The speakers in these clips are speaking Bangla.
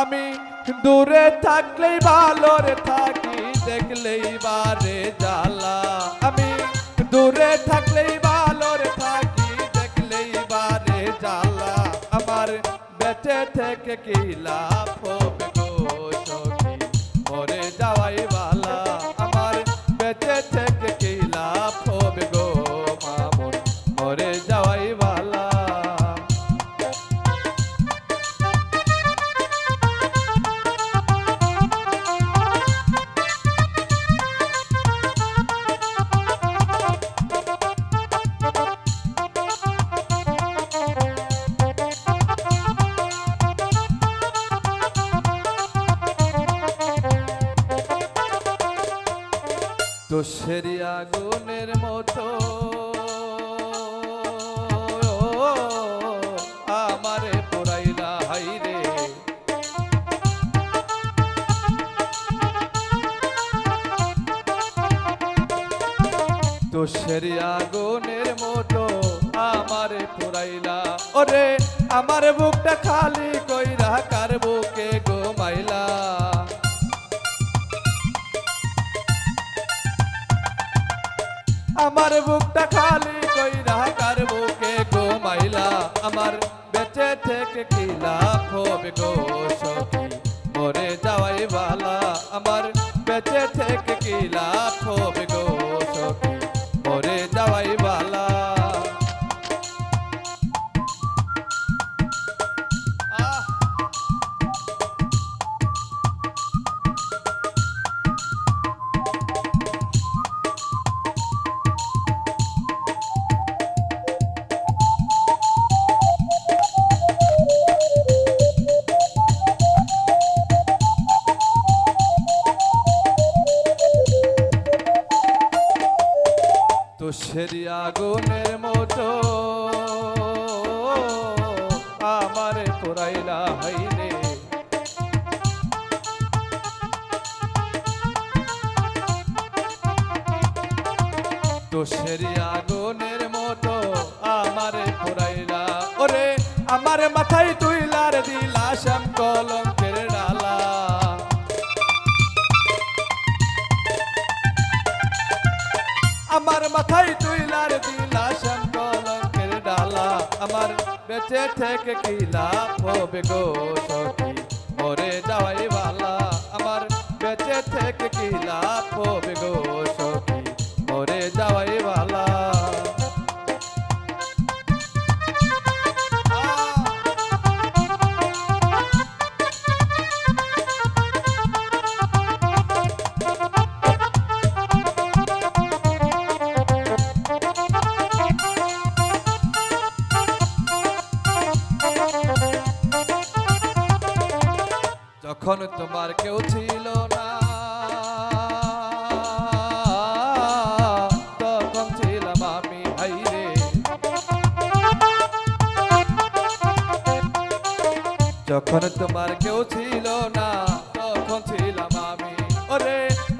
আমি দূরে থাকলেই ভালো রে থাকি, দেখলেই বারে জ্বালা। আমি দূরে থাকলেই ভালো রে থাকি, দেখলেই বারে জ্বালা। আমার বেঁচে থেকে কি লাভ হবে গো সখী? মরে যাওয়াই তোষের আগুনের মতো। আমারে পোড়াইলা হাইরে। তোষের আগুনের মতো আমারে পোড়াইলা। ওরে, আমার বুকটা খালি কইরা কার আমার বুকটা খালি কইরা কার বুকে গোমাইলা আমার বেঁচে থেকে কি লাভ গো সখী? মরে যাওয়াই বালা আমার বেঁচে থেকে কি লাভ হবে তোষের আগুনের মতো আমার পোড়াইলা হইলে। তো সেরি মতো আমার মাথায় তুইলার দিলা শ্যাম কলঙ্কের ডালা। আমার বেঁচে থেকে কি লাভ হবে গো সখী? মরে যাওয়াই বালা আমার বেঁচে থেকে কি লাভ হবে গো সখী? যখন তোমার কেউ ছিল না। তখন ছিলাম আমি যখন তোমার কেউ ছিল না, তখন ছিলাম আমি। ওরে,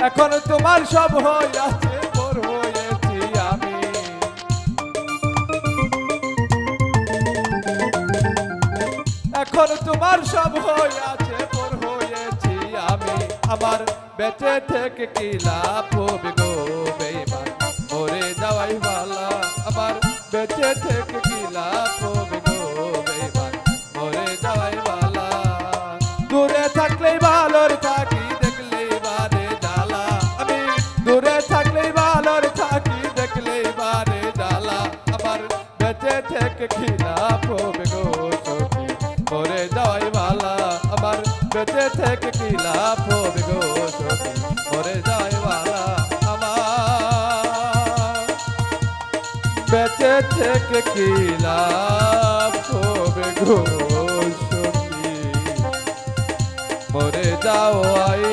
এখন তোমার সব হইয়াছে পর হয়েছি আমি। এখন তোমার সব হইয়াছে আমার বেঁচে থেকে কি লাভ হবে গো বেইমান? মরে যাওয়াই ভালা আমার বেঁচে থেকে কি লাভ হবে গো বেইমান? মরে যাওয়াই ভালা দূরে থাকলেই ভালোর থাকি, দেখলেই বারে জ্বালা। আমি দূরে থাকলেই ভালোর থাকি, দেখলেই বারে জ্বালা। আমার বেঁচে থেকে কি লাভ হবে গো সখী? মরে যাওয়াই ভালা আমার বেঁচে থেকে কি লাভ হবে গো সখী? মরে যাওয়াই ভালা আমার। বেঁচে থেকে কি লাভ হবে গো মরে যাওয়াই